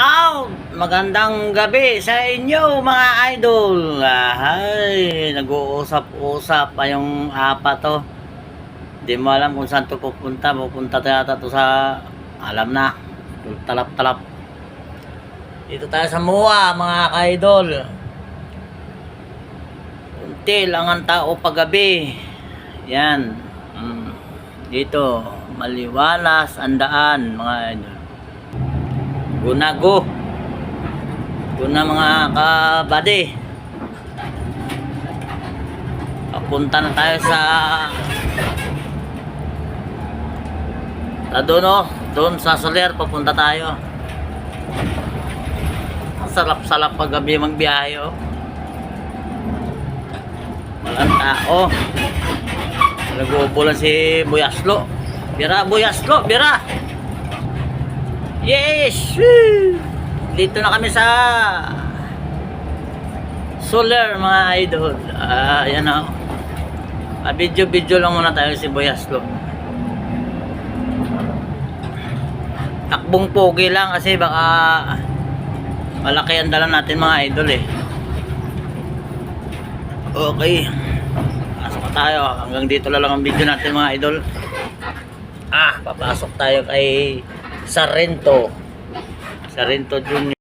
out! Magandang gabi sa inyo mga idol. Ay, nag-uusap-usap pa yung apa to. Di mo alam kung saan to pupunta. Pupunta yata to sa, alam na, talap-talap. Dito tayo sa MUA mga idol. Kunti lang ang tao paggabi. Yan. Mm. Dito, maliwalas ang daan mga idol. Gunago. Guna mga kabady. Papunta na tayo sa sa doon oh, doon sa Soler papunta tayo. Sarap-sarap pag gabi magbiyahe oh. Walang tao. Nag-uubo lang si Buyaslo. Bira, Buyaslo, bira! Yes! Dito na kami sa Solar mga idol. Ah, yan na. Ah, video-video lang muna tayo si Boyaslo. Takbong pogi lang kasi baka malaki ang dala natin mga idol eh. Okay. Pasok tayo. Hanggang dito lang ang video natin mga idol. Ah, papasok tayo kay Sarento. Sarento Junior.